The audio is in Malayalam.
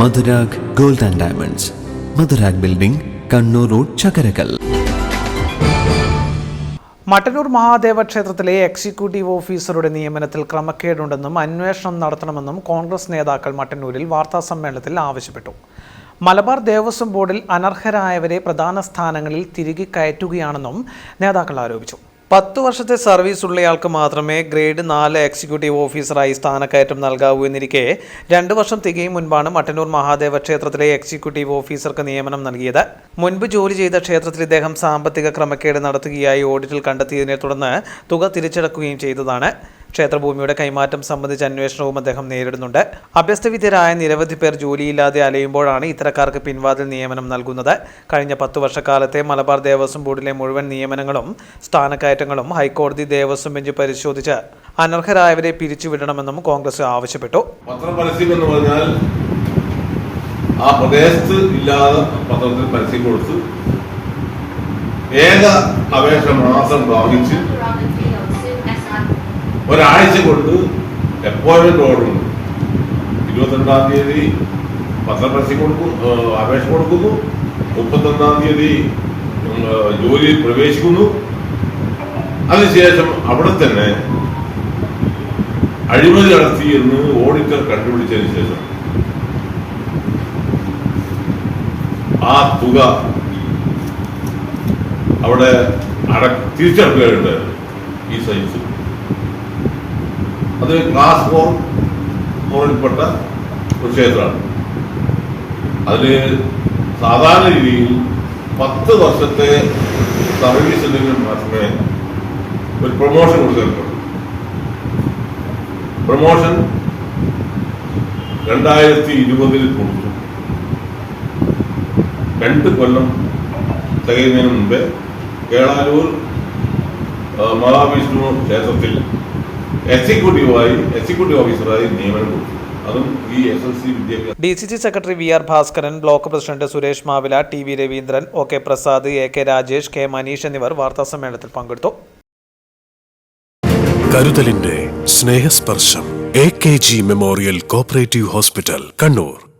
Madhurag gold and diamonds. Madhurag building Kannur road Chakkarakkal. Mattannur Mahadeva ക്ഷേത്രത്തിലെ എക്സിക്യൂട്ടീവ് ഓഫീസറുടെ നിയമനത്തിൽ ക്രമക്കേടുണ്ടെന്നും അന്വേഷണം നടത്തണമെന്നും കോൺഗ്രസ് നേതാക്കൾ മട്ടന്നൂരിൽ വാർത്താ സമ്മേളനത്തിൽ ആവശ്യപ്പെട്ടു. മലബാർ ദേവസ്വം ബോർഡിൽ അനർഹരായവരെ പ്രധാന സ്ഥാനങ്ങളിൽ തിരികെ കയറ്റുകയാണെന്നും നേതാക്കൾ ആരോപിച്ചു. പത്ത് വർഷത്തെ സർവീസ് ഉള്ളയാൾക്ക് മാത്രമേ ഗ്രേഡ് നാല് എക്സിക്യൂട്ടീവ് ഓഫീസറായി സ്ഥാനക്കയറ്റം നൽകാവൂ എന്നിരിക്കെ രണ്ട് വർഷം തികയും മുൻപാണ് മട്ടന്നൂർ മഹാദേവ ക്ഷേത്രത്തിലെ എക്സിക്യൂട്ടീവ് ഓഫീസർക്ക് നിയമനം നൽകിയത്. മുൻപ് ജോലി ചെയ്ത ക്ഷേത്രത്തിൽ ഇദ്ദേഹം സാമ്പത്തിക ക്രമക്കേട് നടത്തുകയായി ഓഡിറ്റിൽ കണ്ടെത്തിയതിനെ തുടർന്ന് തുക തിരിച്ചടക്കുകയും ചെയ്തതാണ്. ക്ഷേത്രഭൂമിയുടെ കൈമാറ്റം സംബന്ധിച്ച അന്വേഷണവും അദ്ദേഹം നേരിടുന്നുണ്ട്. അഭ്യസ്തവിദ്യരായ നിരവധി പേർ ജോലിയില്ലാതെ അലയുമ്പോഴാണ് ഇത്തരക്കാർക്ക് പിൻവാതിൽ നിയമനം നൽകുന്നത്. കഴിഞ്ഞ പത്തു വർഷക്കാലത്തെ മലബാർ ദേവസ്വം ബോർഡിലെ മുഴുവൻ നിയമനങ്ങളും സ്ഥാനക്കയറ്റങ്ങളും ഹൈക്കോടതി ദേവസ്വം ബെഞ്ച് പരിശോധിച്ച് അനർഹരായവരെ പിരിച്ചുവിടണമെന്നും കോൺഗ്രസ് ആവശ്യപ്പെട്ടു. എന്ന് പറഞ്ഞാൽ ആ പ്രദേശത്ത് ഇല്ലാതെ പത്രത്തിൽ പരസ്യം കൊടുത്ത് ഏക അപേക്ഷ മാസം വാങ്ങിച്ച് ഒരാഴ്ച കൊണ്ട് അപ്പോയിന്റ്മെന്റ് ഓർഡർ ഉണ്ട്. ഇരുപത്തിരണ്ടാം തീയതി പത്രപരസ്യം കൊടുക്കും അപേക്ഷ കൊടുക്കുന്നു. മുപ്പത്തൊന്നാം തീയതി ജോലിയിൽ പ്രവേശിക്കുന്നു. അതിനുശേഷം അവിടെ തന്നെ അഴിമതി നടത്തി എന്ന് ഓഡിറ്റർ കണ്ടുപിടിച്ചതിന് ശേഷം ആ തുക അവിടെ അട തിരിച്ചടക്കുകയുണ്ടായിരുന്നു ഈ സൈൻസ് അത് ക്ലാസ് ഫോർ ഫോറിൽപ്പെട്ട ഒരു ക്ഷേത്രമാണ്. അതിൽ സാധാരണ രീതിയിൽ പത്ത് വർഷത്തെ സർവീസ് ഉണ്ടെങ്കിൽ മാത്രമേ ഒരു പ്രൊമോഷൻ കൊടുക്കാൻ പ്രൊമോഷൻ രണ്ടായിരത്തി ഇരുപതിൽ കൊടുത്തു. രണ്ട് കൊല്ലം തികയുന്നതിന് മുമ്പേ കേളാലൂർ മഹാവിഷ്ണു ക്ഷേത്രത്തിൽ എക്സിക്യൂട്ടീവായി എക്സിക്യൂട്ടീവ് ഓഫീസറായി നിയമനം കൊടുത്തു. D C C secretary V R Bhaskaran block president Suresh Mavila T V Raveendran O K Prasad A K Rajesh K Manish എന്നിവർ വാർത്താസമ്മേളനത്തിൽ പങ്കെടുത്തു. കരുതലിന്റെ സ്നേഹസ്പർശം A K G memorial cooperative hospital Kannur.